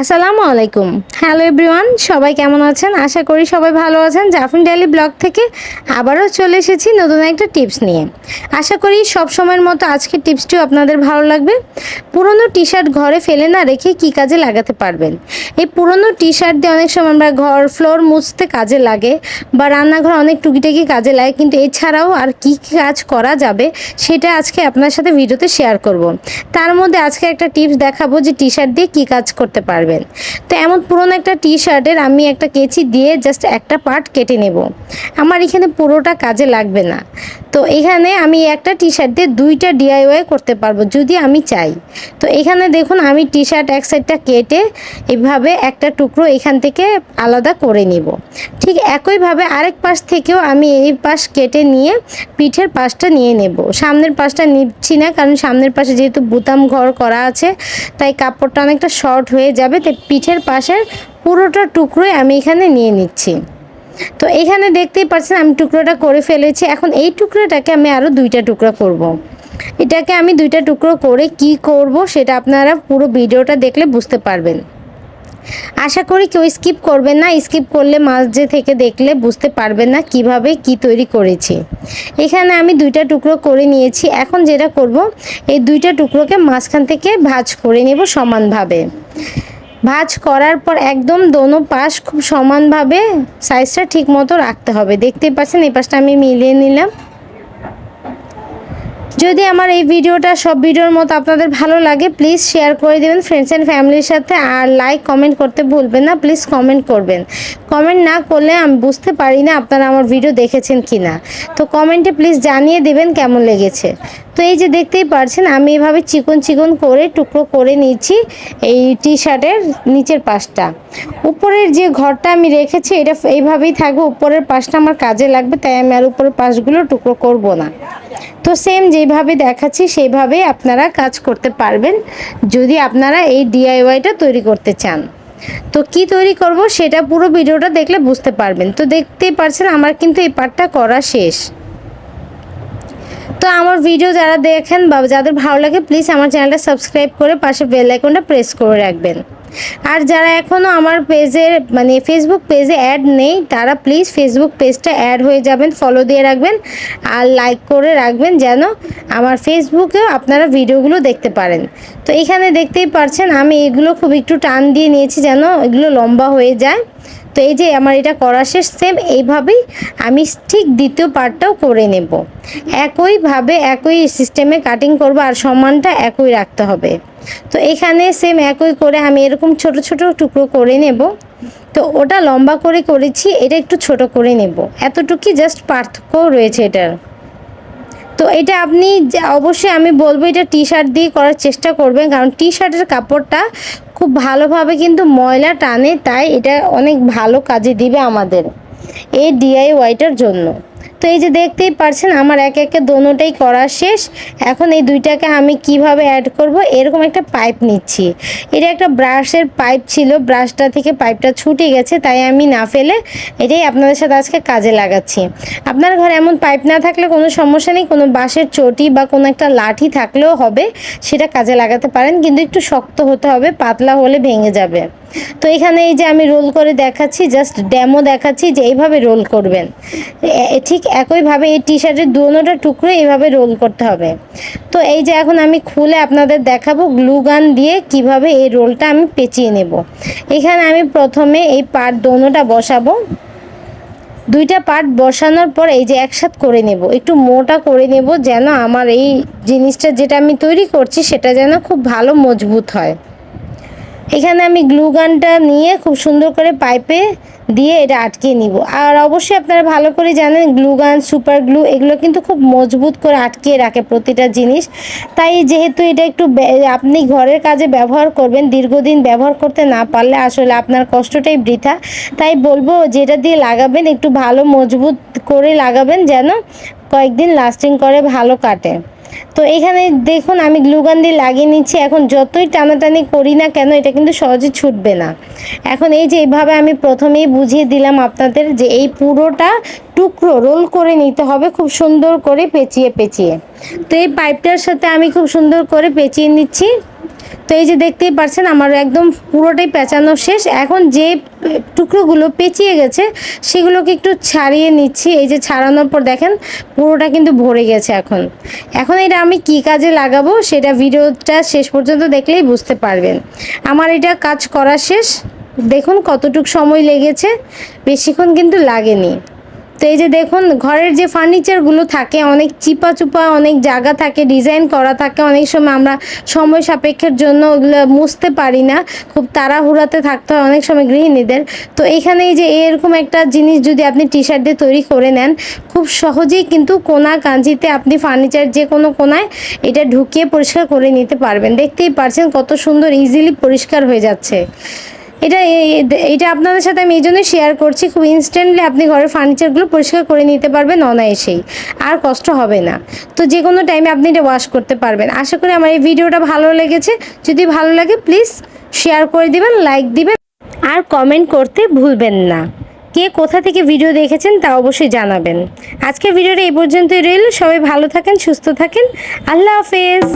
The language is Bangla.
আসসালামু আলাইকুম। হ্যালো এভরিওয়ান সবাই কেমন আছেন? আশা করি সবাই ভালো আছেন। জাফিন ডেলি ব্লগ থেকে আবারও চলে এসেছি নতুন একটা টিপস নিয়ে। আশা করি সব সময়ের মতো আজকের টিপসটিও আপনাদের ভালো লাগবে। পুরনো টি শার্ট ঘরে ফেলে না রেখে কি কাজে লাগাতে পারবেন? এই পুরনো টি শার্ট দিয়ে অনেক সময় আমরা ঘর ফ্লোর মুছতে কাজে লাগে বা রান্নাঘর অনেক টুকিটাকি কাজে লাগে, কিন্তু এছাড়াও আর কি কাজ করা যাবে সেটা আজকে আপনার সাথে ভিডিওতে শেয়ার করব। তার মধ্যে আজকে একটা টিপস দেখাবো যে টি শার্ট দিয়ে কি কাজ করতে পারবেন। তো এমন পুরনো একটা টি শার্টের আমি একটা কেচি দিয়ে জাস্ট একটা পার্ট কেটে নেব। আমার এখানে পুরোটা কাজে লাগবে না। তো এখানে আমি একটা টি শার্ট দিয়ে দুইটা ডিআইওয়াই করতে পারব, যদি আমি চাই। তো এখানে দেখুন, আমি টি শার্ট এক সাইডটা কেটে এভাবে একটা টুকরো এখান থেকে আলাদা করে নিব। ঠিক একইভাবে আরেক পাশ থেকেও আমি এই পাশ কেটে নিয়ে পিঠের পাশটা নিয়ে নেব। সামনের পাশটা নিচ্ছি না, কারণ সামনের পাশে যেহেতু বুতাম ঘর করা আছে, তাই কাপড়টা অনেকটা শর্ট হয়ে যাবে। তাই পিঠের পাশের পুরোটা টুকরোই আমি এখানে নিয়ে নিচ্ছি। তো এখানে দেখতেই পাচ্ছেন আমি টুকরোটা করে ফেলেছি। এখন এই টুকরোটাকে আমি আরও দুইটা টুকরো করব। এটাকে আমি দুইটা টুকরো করে কি করব সেটা আপনারা পুরো ভিডিওটা দেখলে বুঝতে পারবেন। আশা করি কেউ স্কিপ করবেন না। স্কিপ করলে মাঝে থেকে দেখলে বুঝতে পারবেন না কীভাবে কি তৈরি করেছি। এখানে আমি দুইটা টুকরো করে নিয়েছি। এখন যেটা করব, এই দুইটা টুকরোকে মাঝখান থেকে ভাঁজ করে নেব সমানভাবে। ভাঁজ করার পর একদম দোনো পাশ খুব সমানভাবে সাইজটা ঠিক মতো রাখতে হবে। দেখতে পাচ্ছেন এই পাশটা আমি মিলিয়ে নিলাম। যদি আমার এই ভিডিওটা সব ভিডিওর মতো আপনাদের ভালো লাগে প্লিজ শেয়ার করে দেবেন ফ্রেন্ডস অ্যান্ড ফ্যামিলির সাথে আর লাইক কমেন্ট করতে ভুলবেন না প্লিজ কমেন্ট করবেন। কমেন্ট না করলে আমি বুঝতে পারি না আপনারা আমার ভিডিও দেখেছেন কি না তো কমেন্টে প্লিজ জানিয়ে দেবেন কেমন লেগেছে। তো এই যে দেখতেই পারছেন, আমি এভাবে চিকন চিকন করে টুকরো করে নিচ্ছি এই টি শার্টের নিচের পাশটা। উপরের যে ঘরটা আমি রেখেছি, এটা এইভাবেই থাকবে। উপরের পাশটা আমার কাজে লাগবে, তাই আমি আর উপরের পাশগুলো টুকরো করব না। তো সেম যেভাবে দেখাচ্ছি সেইভাবেই আপনারা কাজ করতে পারবেন যদি আপনারা এই ডিআইওয়াইটা তৈরি করতে চান। তো কি তৈরি করব সেটা পুরো ভিডিওটা দেখলে বুঝতে পারবেন। তো দেখতেই পারছেন আমার কিন্তু এই পার্টটা করা শেষ। তো আমার ভিডিও যারা দেখেন বা যাদের ভালো লাগে প্লিজ আমার চ্যানেলটা সাবস্ক্রাইব করে পাশে বেল আইকনটা প্রেস করে রাখবেন। আর যারা এখনও আমার পেজের মানে ফেসবুক পেজে অ্যাড নেই, তারা প্লিজ ফেসবুক পেজটা অ্যাড হয়ে যাবেন ফলো দিয়ে রাখবেন, আর লাইক করে রাখবেন যেন আমার ফেসবুকেও আপনারা ভিডিওগুলো দেখতে পারেন। তো এখানে দেখতেই পারছেন, আমি এগুলো খুব একটু টান দিয়ে নিয়েছি যেন এগুলো লম্বা হয়ে যায়। তো এই যে আমার এটা করা শেষ সেম এইভাবেই আমি ঠিক দ্বিতীয় পার্টটাও করে নেব। একইভাবে একই সিস্টেমে কাটিং করব, আর সমানটা একই রাখতে হবে। তো এখানে সেম একই করে আমি এরকম ছোট ছোট টুকরো করে নেব। তো ওটা লম্বা করে করেছি, এটা একটু ছোট করে নেব। এতটুকুই জাস্ট পার্থক্য রয়েছে এটার। তো এটা আপনি অবশ্যই আমি বলব এটা টি শার্ট দিয়ে করার চেষ্টা করবেন, কারণ টি শার্টের কাপড়টা খুব ভালোভাবে কিন্তু ময়লা টানে, তাই এটা অনেক ভালো কাজে দিবে আমাদের এই ডিআইওয়াইটার জন্য। তো এই যে দেখতেই পারছেন, আমার এক একে দোনোটাই করা শেষ। এখন এই দুইটাকে আমি কীভাবে অ্যাড করব, এরকম একটা পাইপ নিচ্ছি। এটা একটা ব্রাশের পাইপ ছিল ব্রাশটা থেকে পাইপটা ছুটে গেছে, তাই আমি না ফেলে এটাই আপনাদের সাথে আজকে কাজে লাগাচ্ছি। আপনার ঘরে এমন পাইপ না থাকলে কোনো সমস্যা নেই, কোনো বাঁশের চটি বা কোনো একটা লাঠি থাকলেও হবে, সেটা কাজে লাগাতে পারেন, কিন্তু একটু শক্ত হতে হবে, পাতলা হলে ভেঙে যাবে। তো এখানে এই যে আমি রোল করে দেখাচ্ছি জাস্ট ড্যামো দেখাচ্ছি যে এইভাবে রোল করবেন। এ- ঠিক একইভাবে এই টি শার্টের দুনোটা টুকরো এইভাবে রোল করতে হবে। তো এই যে এখন আমি খুলে আপনাদের দেখাবো গ্লু গান দিয়ে কীভাবে এই রোলটা আমি পেঁচিয়ে নেব। এখানে আমি প্রথমে এই পার্ট দোনোটা বসাবো। দুইটা পার্ট বসানোর পর এই যে একসাথ করে নেব। একটু মোটা করে নেব যেন আমার এই জিনিসটা যেটা আমি তৈরি করছি সেটা যেন খুব ভালো মজবুত হয়। এখানে আমি গ্লু গানটা নিয়ে খুব সুন্দর করে পাইপে দিয়ে এটা আটকে নিব। আর অবশ্যই আপনারা ভালো করে জানেন, গ্লু গান, সুপার গ্লু এগুলো কিন্তু খুব মজবুত করে আটকিয়ে রাখে প্রতিটা জিনিস। তাই যেহেতু এটা একটু আপনি ঘরের কাজে ব্যবহার করবেন, দীর্ঘদিন ব্যবহার করতে না পারলে আসলে আপনার কষ্টটাই বৃথা। তাই বলব যেটা দিয়ে লাগাবেন, একটু ভালো মজবুত করে লাগাবেন যেন কয়েকদিন লাস্টিং করে ভালো কাটে। তো এখানে দেখুন, আমি গ্লুগান দিয়ে লাগিয়ে নিচ্ছি। এখন যতই টানাটানি করি না কেন, এটা কিন্তু সহজে ছুটবে না। এখন এই যে এইভাবে আমি প্রথমেই বুঝিয়ে দিলাম আপনাদের যে এই পুরোটা টুকরো রোল করে নিতে হবে খুব সুন্দর করে পেঁচিয়ে পেঁচিয়ে। তো এই পাইপটার সাথে আমি খুব সুন্দর করে পেঁচিয়ে নিচ্ছি। তো এই যে দেখতেই পারছেন, আমার একদম পুরোটাই পেঁচানো শেষ। এখন যে টুকরোগুলো পেঁচিয়ে গেছে, সেগুলোকে একটু ছাড়িয়ে নিচ্ছি। এই যে ছাড়ানোর পর দেখেন, পুরোটা কিন্তু ভরে গেছে এখন। এখন এটা আমি কি কাজে লাগাবো, সেটা ভিডিওটা শেষ পর্যন্ত দেখলেই বুঝতে পারবেন। আমার এটা কাজ করা শেষ। দেখুন কতটুক সময় লেগেছে, বেশিক্ষণ কিন্তু লাগেনি। তো এই যে দেখুন, ঘরের যে ফার্নিচারগুলো থাকে, অনেক চিপা চুপা, অনেক জায়গা থাকে ডিজাইন করা থাকে, অনেক সময় আমরা সময় সাপেক্ষের জন্য ওগুলো মুছতে পারি না, খুব তাড়াহুড়াতে থাকতে হয় অনেক সময় গৃহিণীদের। তো এখানে এই যে এরকম একটা জিনিস যদি আপনি টি শার্ট দিয়ে তৈরি করে নেন, খুব সহজেই কিন্তু কোনা কাঞ্জিতে আপনি ফার্নিচার যে কোনো কোনায় এটা ঢুকিয়ে পরিষ্কার করে নিতে পারবেন। দেখতেই পারছেন কত সুন্দর ইজিলি পরিষ্কার হয়ে যাচ্ছে। এটা এটা আপনাদের সাথে আমি এই জন্যই শেয়ার করছি। খুব ইনস্ট্যান্টলি আপনি ঘরের ফার্নিচারগুলো পরিষ্কার করে নিতে পারবেন অনায়াসেই। আর কষ্ট হবে না। তো যে কোনো টাইমে আপনি এটা ওয়াশ করতে পারবেন। আশা করি আমার এই ভিডিওটা ভালো লেগেছে। যদি ভালো লাগে প্লিজ শেয়ার করে দিবেন লাইক দিবেন। আর কমেন্ট করতে ভুলবেন না। কে কোথা থেকে ভিডিও দেখেছেন তা অবশ্যই জানাবেন। আজকের ভিডিওটা এই পর্যন্তই রইল। সবাই ভালো থাকেন, সুস্থ থাকেন। আল্লাহ হাফেজ।